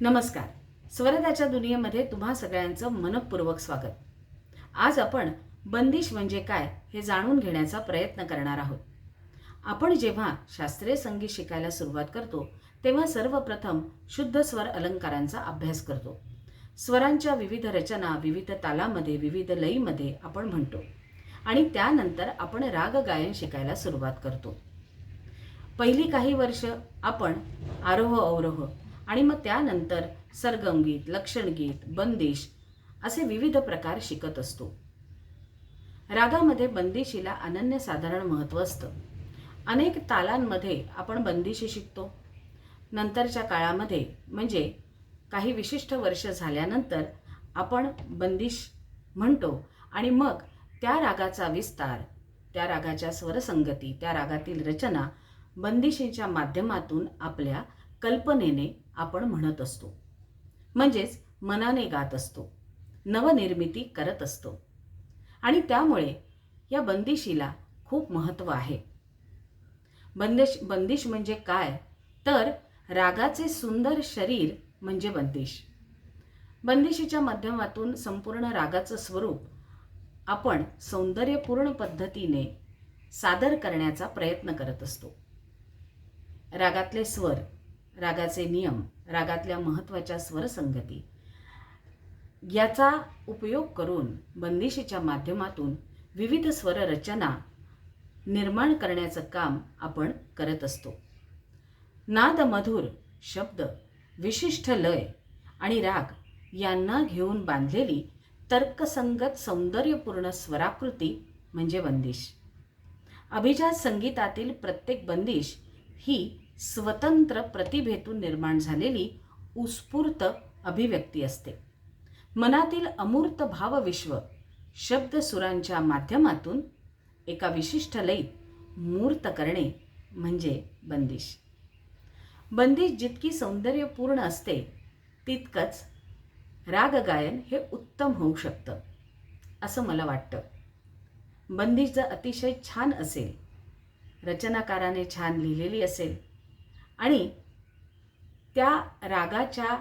नमस्कार. स्वरदाच्या दुनियेमध्ये तुम्हा सगळ्यांचं मनपूर्वक स्वागत. आज आपण बंदिश म्हणजे काय हे जाणून घेण्याचा प्रयत्न करणार आहोत. आपण जेव्हा शास्त्रीय संगीत शिकायला सुरुवात करतो तेव्हा सर्वप्रथम शुद्ध स्वर अलंकारांचा अभ्यास करतो. स्वरांच्या विविध रचना विविध तालामध्ये विविध लयीमध्ये आपण म्हणतो. आणि त्यानंतर आपण राग गायन शिकायला सुरुवात करतो. पहिली काही वर्ष आपण आरोह अवरोह आणि मग त्यानंतर सरगमगीत लक्षणगीत बंदिश असे विविध प्रकार शिकत असतो. रागामध्ये बंदिशीला अनन्यसाधारण महत्त्व असतं. अनेक तालांमध्ये आपण बंदिशी शिकतो. नंतरच्या काळामध्ये म्हणजे काही विशिष्ट वर्ष झाल्यानंतर आपण बंदिश म्हणतो आणि मग त्या रागाचा विस्तार त्या रागाच्या स्वरसंगती त्या रागातील रचना बंदिशीच्या माध्यमातून आपल्या कल्पनेने आपण म्हणत असतो. म्हणजेच मनाने गात असतो. नवनिर्मिती करत असतो. आणि त्यामुळे या बंदिशीला खूप महत्त्व आहे. बंदिश बंदिश म्हणजे काय? तर रागाचे सुंदर शरीर म्हणजे बंदिश. बंदिशीच्या माध्यमातून संपूर्ण रागाचं स्वरूप आपण सौंदर्यपूर्ण पद्धतीने सादर करण्याचा प्रयत्न करत असतो. रागातले स्वर रागाचे नियम रागातल्या महत्त्वाच्या स्वरसंगती. याचा उपयोग करून बंदिशीच्या माध्यमातून विविध स्वररचना निर्माण करण्याचं काम आपण करत असतो. नादमधुर शब्द विशिष्ट लय आणि राग यांना घेऊन बांधलेली तर्कसंगत सौंदर्यपूर्ण स्वराकृती म्हणजे बंदिश. अभिजात संगीतातील प्रत्येक बंदिश ही स्वतंत्र प्रतिभेतून निर्माण झालेली उत्स्फूर्त अभिव्यक्ती असते. मनातील अमूर्त भावविश्व शब्दसुरांच्या माध्यमातून एका विशिष्ट लयीत मूर्त करणे म्हणजे बंदिश. बंदिश जितकी सौंदर्यपूर्ण असते तितकंच रागगायन हे उत्तम होऊ शकतं असं मला वाटतं. बंदिश जर अतिशय छान असेल रचनाकाराने छान लिहिलेली असेल आणि त्या रागाच्या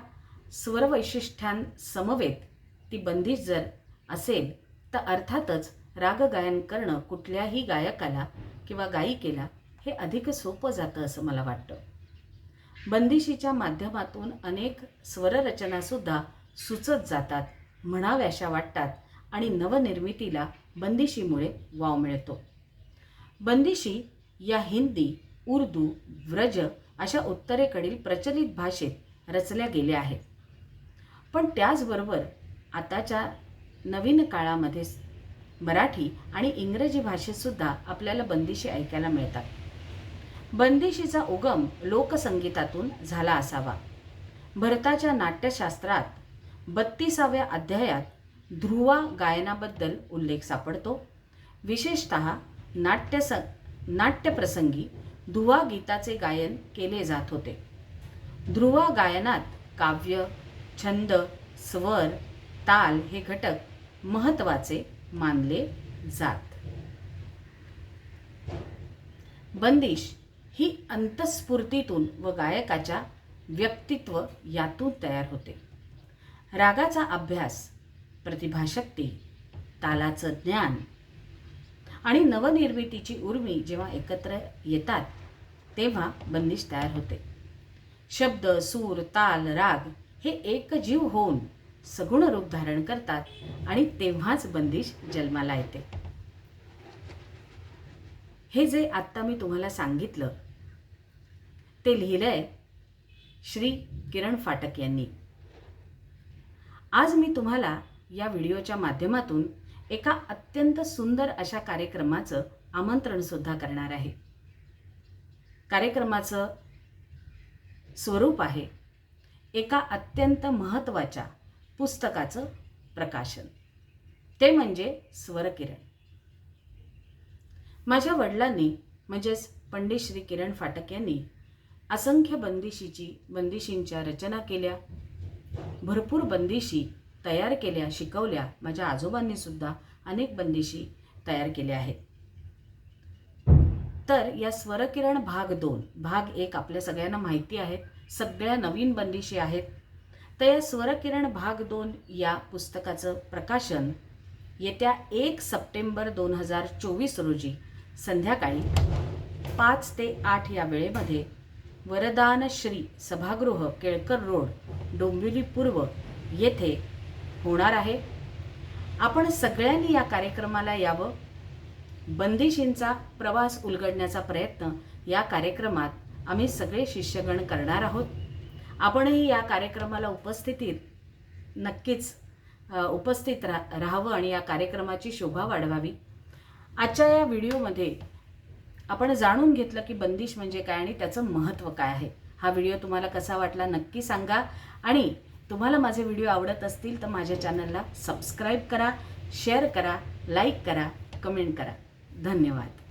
स्वरवैशिष्ट्यांसमवेत ती बंदिश जर असेल तर अर्थातच रागगायन करणं कुठल्याही गायकाला किंवा गायिकेला हे अधिक सोपं जातं असं मला वाटतं. बंदिशीच्या माध्यमातून अनेक स्वररचनासुद्धा सुचत जातात म्हणाव्याशा वाटतात आणि नवनिर्मितीला बंदिशीमुळे वाव मिळतो. बंदिशी या हिंदी उर्दू व्रज अशा उत्तरेकडील प्रचलित भाषेत रचल्या गेल्या आहेत. पण त्याचबरोबर आताच्या नवीन काळामध्ये मराठी आणि इंग्रजी भाषेतसुद्धा आपल्याला बंदिशी ऐकायला मिळतात. बंदिशीचा उगम लोकसंगीतातून झाला असावा. भरताच्या नाट्यशास्त्रात बत्तीसाव्या अध्यायात ध्रुवा गायनाबद्दल उल्लेख सापडतो. विशेषत नाट्यस नाट्यप्रसंगी धुवा गीताचे गायन केले जात होते. ध्रुवा गायनात काव्य छंद स्वर ताल हे घटक महत्त्वाचे मानले जात. बंदिश ही अंतस्फूर्तीतून व गायकाच्या व्यक्तित्व यातून तयार होते. रागाचा अभ्यास प्रतिभाशक्ती तालाचं ज्ञान आणि नवनिर्मितीची उर्मी जेव्हा एकत्र येतात तेव्हा बंदिश तयार होते. शब्द सूर ताल राग हे एकजीव होऊन सगुण रूप धारण करतात आणि तेव्हाच बंदिश जन्माला येते. हे जे आत्ता मी तुम्हाला सांगितलं ते लिहिलंय श्री किरण फाटक यांनी. आज मी तुम्हाला या व्हिडिओच्या माध्यमातून एका अत्यंत सुंदर अशा कार्यक्रमाचं आमंत्रणसुद्धा करणार आहे. कार्यक्रमाचं स्वरूप आहे एका अत्यंत महत्त्वाच्या पुस्तकाचं प्रकाशन. ते म्हणजे स्वरकिरण. माझ्या वडिलांनी म्हणजेच पंडित श्री किरण फाटक यांनी असंख्य बंदिशीची बंदिशींच्या रचना केल्या. भरपूर बंदिशी तयार केल्या शिकवल्या माझ्या आजोबांनी सुद्धा अनेक बंदिशी तयार केल्या आहेत. तर या स्वरकिरण भाग दोन भाग एक आपल्या सगळ्यांना माहिती आहेत सगळ्या नवीन बंदिशी आहेत. तर या स्वरकिरण भाग दोन या पुस्तकाचं प्रकाशन येत्या एक सप्टेंबर दोन हजार चोवीस रोजी संध्याकाळी पाच ते आठ या वेळेमध्ये वरदान श्री सभागृह केळकर रोड डोंबिवली पूर्व येथे होणार आहे. आपण सगळ्यांनी या कार्यक्रमाला यावं. बंदिशींचा प्रवास उलगडण्याचा प्रयत्न या कार्यक्रमात आम्ही सगळे शिष्यगण करणार आहोत. आपणही या कार्यक्रमाला उपस्थितीत नक्कीच उपस्थित रा राहावं आणि या कार्यक्रमाची शोभा वाढवावी. आजच्या या व्हिडिओमध्ये आपण जाणून घेतलं की बंदिश म्हणजे काय आणि त्याचं महत्त्व काय आहे. हा व्हिडिओ तुम्हाला कसा वाटला नक्की सांगा आणि तुम्हाला माझे व्हिडिओ आवडत असतील तर माझ्या चॅनलला सबस्क्राईब करा शेअर करा लाईक करा कमेंट करा. धन्यवाद.